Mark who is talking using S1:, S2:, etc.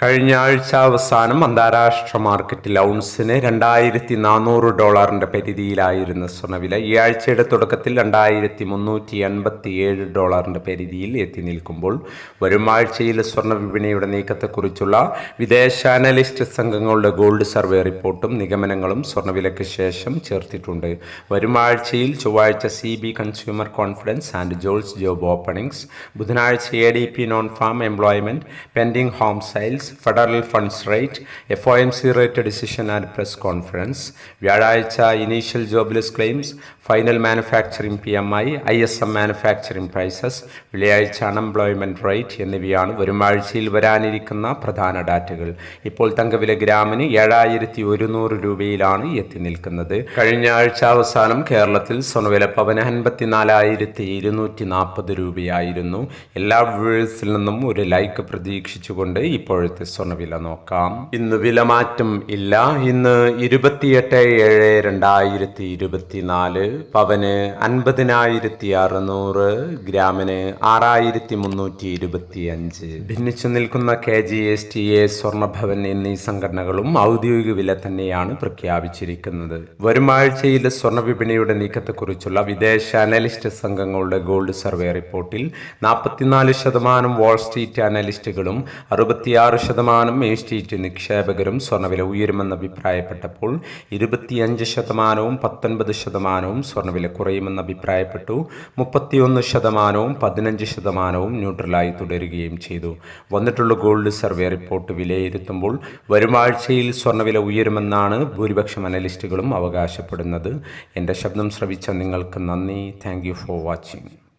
S1: കഴിഞ്ഞ ആഴ്ച അവസാനം അന്താരാഷ്ട്ര മാർക്കറ്റിൽ ഔൺസിന് രണ്ടായിരത്തി നാനൂറ് ഡോളറിന്റെ പരിധിയിലായിരുന്ന സ്വർണവില ഈ ആഴ്ചയുടെ തുടക്കത്തിൽ രണ്ടായിരത്തി മുന്നൂറ്റി എൺപത്തി ഏഴ് ഡോളറിന്റെ പരിധിയിൽ എത്തി നിൽക്കുമ്പോൾ വരും ആഴ്ചയിൽ സ്വർണ വിപണിയുടെ നീക്കത്തെക്കുറിച്ചുള്ള വിദേശ അനലിസ്റ്റ് സംഘങ്ങളുടെ ഗോൾഡ് സർവേ റിപ്പോർട്ടും നിഗമനങ്ങളും സ്വർണവിലയ്ക്ക് ശേഷം ചേർത്തിട്ടുണ്ട്. വരും ആഴ്ചയിൽ ചൊവ്വാഴ്ച C B consumer confidence and JOLTS job openings ബുധനാഴ്ച A D P non farm employment pending home sales federal funds rate F O M C rate decision and press conference വ്യാഴാഴ്ച initial jobless claims final manufacturing P M I I S M manufacturing prices വെള്ളിയാഴ്ച unemployment rate എന്നിവയാണ് വരുമാഴ്ചയിൽ വരാനിരിക്കുന്ന പ്രധാന ഡാറ്റകൾ. ഇപ്പോൾ തങ്കവില ഗ്രാമിന് ഏഴായിരത്തി ഒരുന്നൂറ് രൂപയിലാണ് എത്തി നിൽക്കുന്നത് കഴിഞ്ഞ ആഴ്ച അവസാനം കേരളത്തിൽ സ്വർണവില പവന് അൻപത്തിനാലായിരത്തി ഇരുന്നൂറ്റി നാൽപ്പത് രൂപയായിരുന്നു. എല്ലാ വ്യൂവേഴ്സിൽ നിന്നും ഒരു ലൈക്ക് പ്രതീക്ഷിച്ചുകൊണ്ട് ഇപ്പോഴത്തെ സ്വർണവില നോക്കാം ഇന്ന് വിലമാറ്റം ഇല്ല. ഇന്ന് ഇരുപത്തിയെട്ട് ഏഴ് രണ്ടായിരത്തി ഇരുപത്തിനാല്. പവന് അൻപതിനായിരത്തി അറുന്നൂറ് ഗ്രാമിന് ആറായിരത്തി മുന്നൂറ്റി ഇരുപത്തി അഞ്ച് ഭിന്നിച്ചു നിൽക്കുന്ന K G S T A Swarnabhavan എന്നീ സംഘടനകളും ഔദ്യോഗിക വില തന്നെയാണ് പ്രഖ്യാപിച്ചിരിക്കുന്നത്. വരും ആഴ്ചയിലെ സ്വർണ വിപണിയുടെ നീക്കത്തെക്കുറിച്ചുള്ള വിദേശ അനലിസ്റ്റ് സംഘങ്ങളുടെ ഗോൾഡ് സർവേ റിപ്പോർട്ടിൽ നാൽപ്പത്തിനാല് ശതമാനം വാൾ സ്ട്രീറ്റ് അനലിസ്റ്റുകളും അറുപത്തിയാറ് ശതമാനം എ സ്റ്റേറ്റ് നിക്ഷേപകരും സ്വർണവില ഉയരുമെന്ന് അഭിപ്രായപ്പെട്ടപ്പോൾ ഇരുപത്തിയഞ്ച് ശതമാനവും പത്തൊൻപത് ശതമാനവും സ്വർണവില കുറയുമെന്ന് അഭിപ്രായപ്പെട്ടു. മുപ്പത്തിയൊന്ന് ശതമാനവും പതിനഞ്ച് ശതമാനവും ന്യൂട്രലായി തുടരുകയും ചെയ്തു. വന്നിട്ടുള്ള ഗോൾഡ് സർവേ റിപ്പോർട്ട് വിലയിരുത്തുമ്പോൾ വരുമാഴ്ചയിൽ സ്വർണവില ഉയരുമെന്നാണ് ഭൂരിപക്ഷം അനലിസ്റ്റുകളും അവകാശപ്പെടുന്നത്. എന്റെ ശബ്ദം ശ്രവിച്ച നിങ്ങൾക്ക് നന്ദി. Thank for watching.